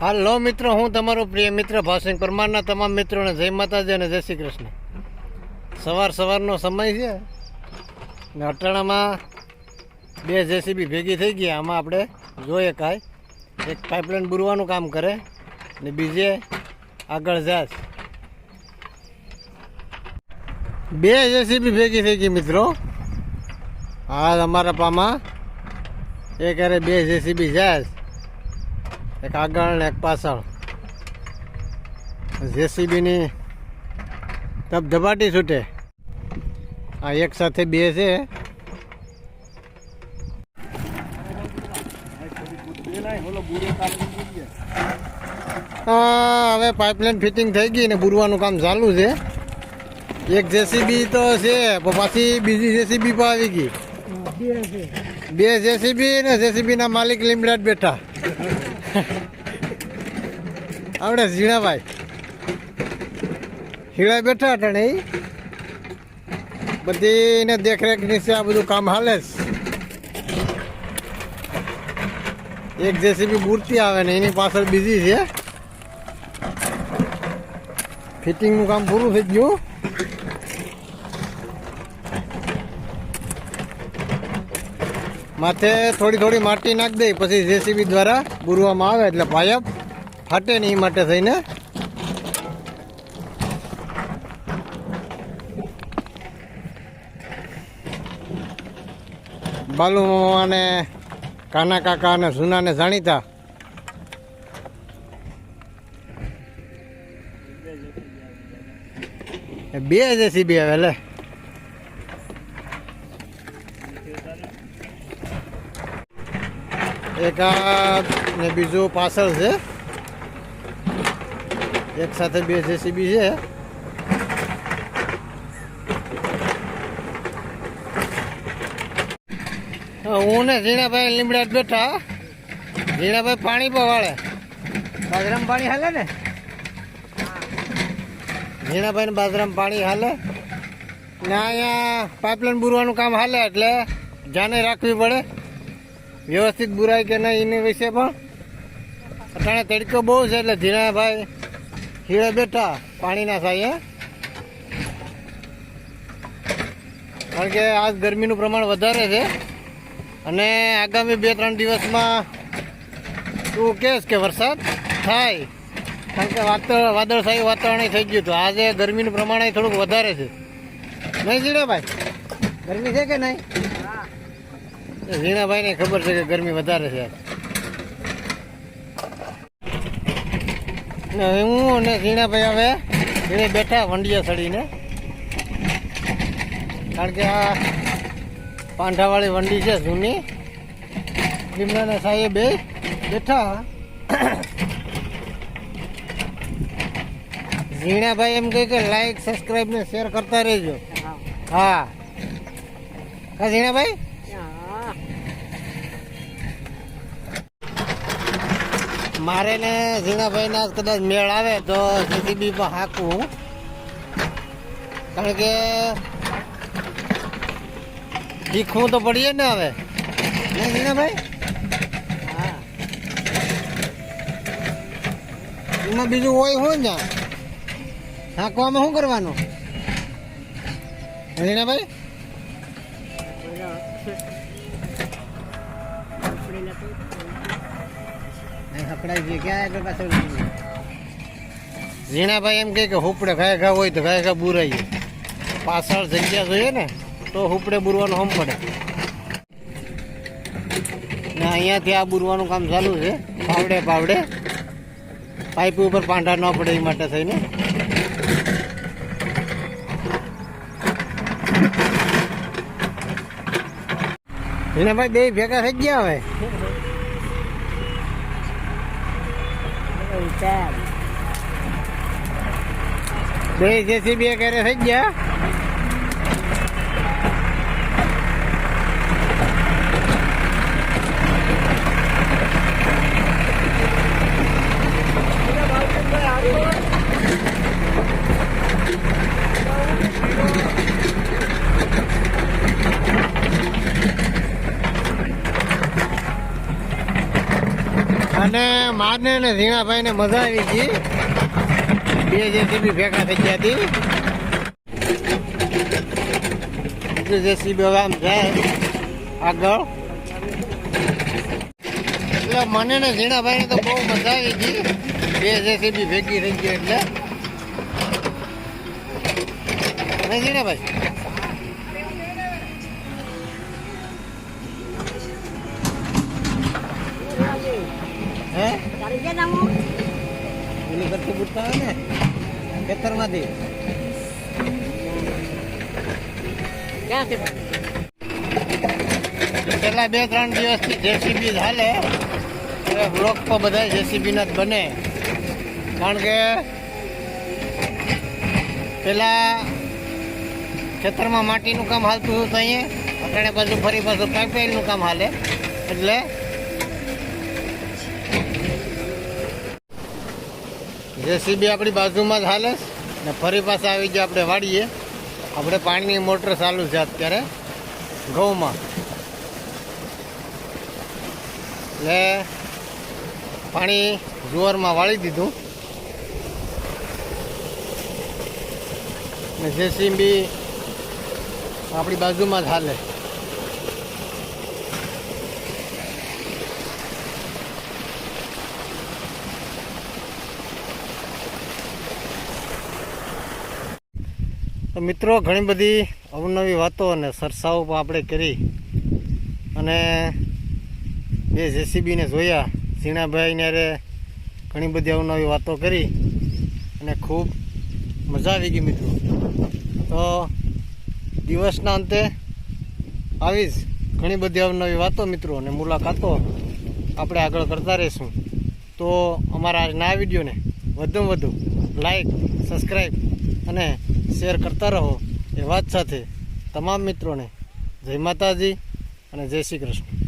હાલો મિત્રો, હું તમારો પ્રિય મિત્ર ભાસિંગ પરમારના તમામ મિત્રોને જય માતાજી અને જય શ્રી કૃષ્ણ. સવાર સવારનો સમય છે ને અટાણામાં બે જેસીબી ભેગી થઈ ગઈ, આમાં આપણે જોઈએ કાંઈ. એક પાઇપલાઇન બુરવાનું કામ કરે ને બીજે આગળ જાય. બે જેસીબી ભેગી થઈ ગઈ મિત્રો. હા અમારા પામાં એક અરે બે જેસીબી જાય. એક આગળ ને એક પાછળ જેસીબીની ધબધબાટી છૂટે આ એક સાથે બે છે હા હવે પાઇપલાઇન ફિટિંગ થઈ ગઈ ને બુરવાનું કામ ચાલુ છે. એક જેસીબી તો છે પણ પાછી બીજી જેસીબી પણ આવી ગઈ. બે જેસીબી ને જેસીબી ના માલિક લીમડા જ બેઠા. આપણે ઝીણાભાઈ. હીળા બેઠા હતા ને ઈ? બધી ને દેખરેખ નીચે આ બધું કામ હાલે છે એક જેસીબી મૂર્તિ આવે ને એની પાછળ બીજી છે. ફિટિંગનું કામ પૂરું થઈ ગયું. માથે થોડી થોડી માટી નાખી દઈ પછી જેસીબી દ્વારા બુરવામાં આવે એટલે પાયપ ફાટે નહીં માટે થઈને બાલુ અને કાના કાકા અને સુનાને જાણીતા. બે જેસીબી આવે લે એક આ ને બીજું પાછળ છે. એક સાથે બે જેસીબી છે. હું ને ઝીણાભાઈ લીમડા જ બેઠા. ઝીણાભાઈ પાણી પવાળે. બાજરામ પાણી હાલે ને? ઝીણાભાઈ ને બાજરામ પાણી હાલે. ને અહીંયા પાઇપલાઇન બુરવાનું કામ હાલે એટલે જાને રાખવી પડે. વ્યવસ્થિત બુરાય કે નહીં એની વિશે પણ અટાણે તડકો બહુ છે એટલે ધીરાભાઈ હીળે બેઠા પાણીના સાંયે કારણ કે આજ ગરમીનું પ્રમાણ વધારે છે. અને આગામી બે ત્રણ દિવસમાં તું કહેશ કે વરસાદ થાય? કારણ કે વાદળ વાદળછાયું વાતાવરણ થઈ ગયું હતું. આજે ગરમીનું પ્રમાણ થોડુંક વધારે છે. નહીં જીણાભાઈ? ગરમી છે કે નહીં? ઝીણાભાઈને ખબર છે કે ગરમી વધારે છે. ને હું અને ઝીણાભાઈ હવે એને બેઠા વંડિયા સડીને કારણ કે આ પાંઠાવાળી વંડી છે જૂની. લીમડાના સાહેબ બે બેઠા. ઝીણાભાઈ એમ કહે કે લાઈક સબસ્ક્રાઈબ ને શેર કરતા રહેજો. હા. હા. ઝીણાભાઈ મારે ને ઝીણાભાઈ ના કદાચ મેળ આવે તો જેસીબી પર હાકું કારણ કે શીખવું તો પડીએ ને હવે. નહીં ઝીણાભાઈ? હા. એમાં બીજું હોય હોય ને હાંકવામાં શું કરવાનું? ઝીણાભાઈ? હકડાઈ ઝીણાભાઈ એમ કે હુપડે ખાય ઘા હોય તો ખાય ઘા બુરાઈએ. પાછળ જગ્યા જોઈએ ને, તો હુપડે બુરવાનું હમ પડે. ને અહીંયાથી આ બુરવાનું કામ ચાલુ છે. પાવડે પાવડે પાઇપ ઉપર પાંડા ન પડે એ માટે થઈને. ઝીણાભાઈ બે ભેગા થઈ ગયા હવે? બે જેસીબી કરે થઈ ગયા? અને મારને અને ઝીણાભાઈ ને મજા આવી હતી. બે જેસીબી ભેગા થઈ ગયા હતી. જેસીબી હવે આમ જાય આગળ. એટલે મને ને ઝીણાભાઈ ને તો બહુ મજા આવી હતી. બે જેસીબી ભેગી થઈ ગઈ એટલે. નહીં ઝીણાભાઈ હે પેલી કરતી બુટતા આવે ને? ખેતરમાંથી છેલ્લા બે ત્રણ દિવસથી જેસીબી હાલે. હવે બ્લોક તો બધા જેસીબી ના જ બને. કારણ કે પેલા ખેતરમાં માટીનું કામ હાલતું હતું અહીંયા. અટાણે બાજુ ફરી પાછું પાઇપલાઇનનું કામ હાલે. એટલે જેસીબી આપણી બાજુમાં જ હાલે ને ફરી પાછા આવી ગયા આપણે વાળીએ આપણે પાણીની મોટર ચાલુ છે અત્યારે, ઘઉંમાં. એટલે પાણી જુવારમાં વાળી દીધું. ને જેસીબી આપણી બાજુમાં જ હાલે. તો મિત્રો, ઘણી બધી અવનવી વાતો અને સરસાઓ પણ આપણે કરી. અને બે જેસીબીને જોયા. સીણાભાઈને અરે ઘણી બધી અવનવી વાતો કરી અને ખૂબ મજા આવી ગઈ મિત્રો. તો દિવસના અંતે આવી જ ઘણી બધી અવનવી વાતો મિત્રો અને મુલાકાતો આપણે આગળ કરતા રહીશું. તો અમારા આજના આ વિડીયોને વધુમાં વધુ લાઈક, સબસ્ક્રાઈબ અને શેર કરતા રહો એ વાત સાથે તમામ મિત્રોને જય માતાજી અને જય શ્રી કૃષ્ણ.